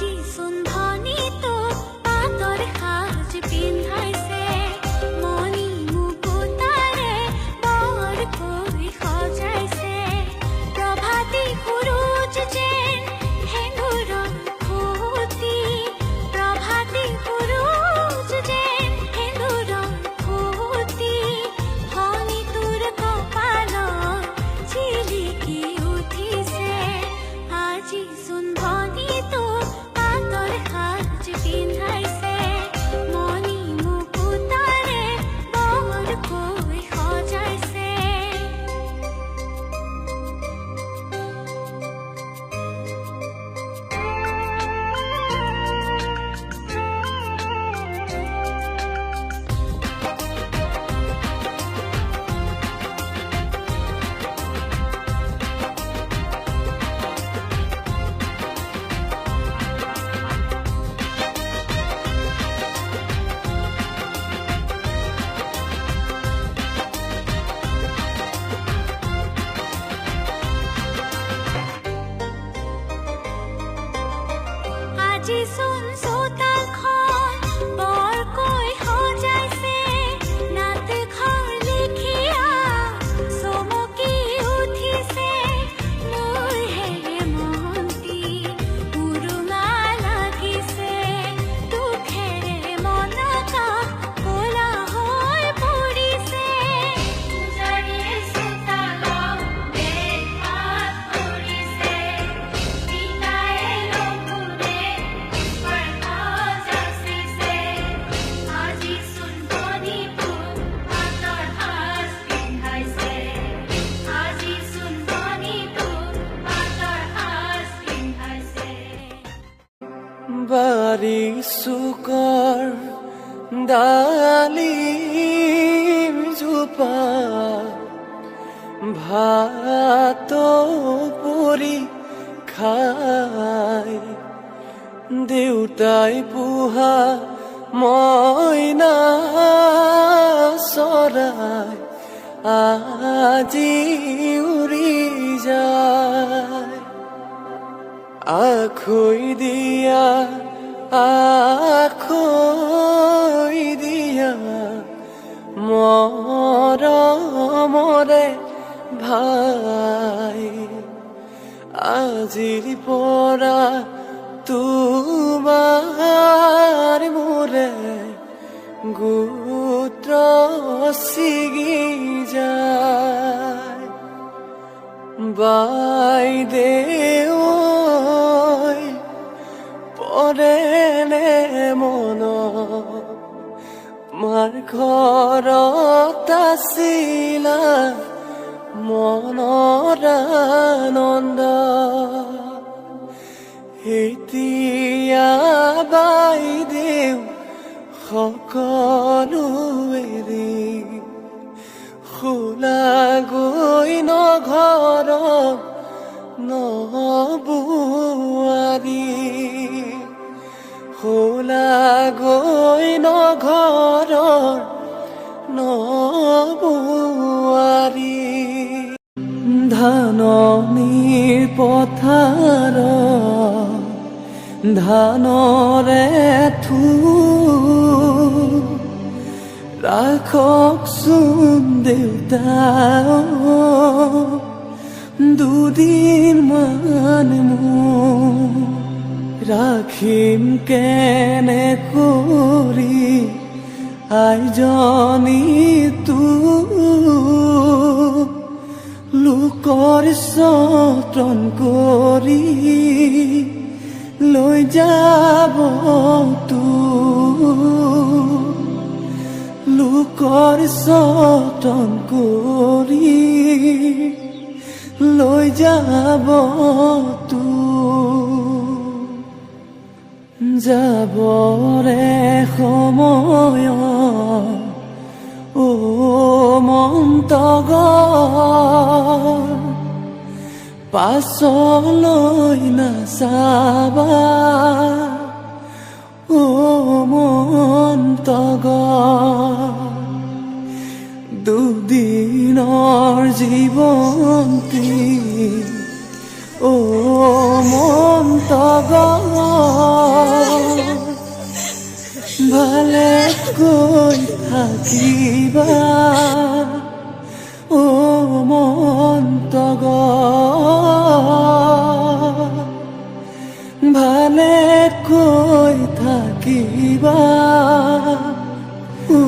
আজি চুন্ধনি আজি চোন চুকৰ ডালিম জোপা ভাত পৰি খাই দেউতাই পোহা মইনা চৰাই আজি উৰি যায়। আখৈ দিয়া আখৈ দিয়া মৰমৰে ভাই। আজিৰ পৰা তোমাৰ মোৰে গোত্ৰ ছিগি যায়। বাইদেউ মাৰ ঘৰত আছিলা মনৰ আনন্দ এতিয়া বাইদেউ সকলো এৰি খোলা গৈ নঘৰ নবুৱাৰী খোলা গৈ নঘৰ নবুৱাৰী ধাননিৰ পথাৰ ধানৰে থু ৰাখকচোন দেউতা দুদিন মান ৰাখিম কেনে কৰি আইজনী তো লোকৰ যতন কৰি লৈ যাব তো। লোকৰ যতন কৰি লৈ যাব তো। যাবৰে সময় পাছলৈ নাচাবা ও মন্তগ দুদিনৰ জীৱন্তী ও মন্তগ ভালে কৈ থাকিবা? কই থাকিবা ও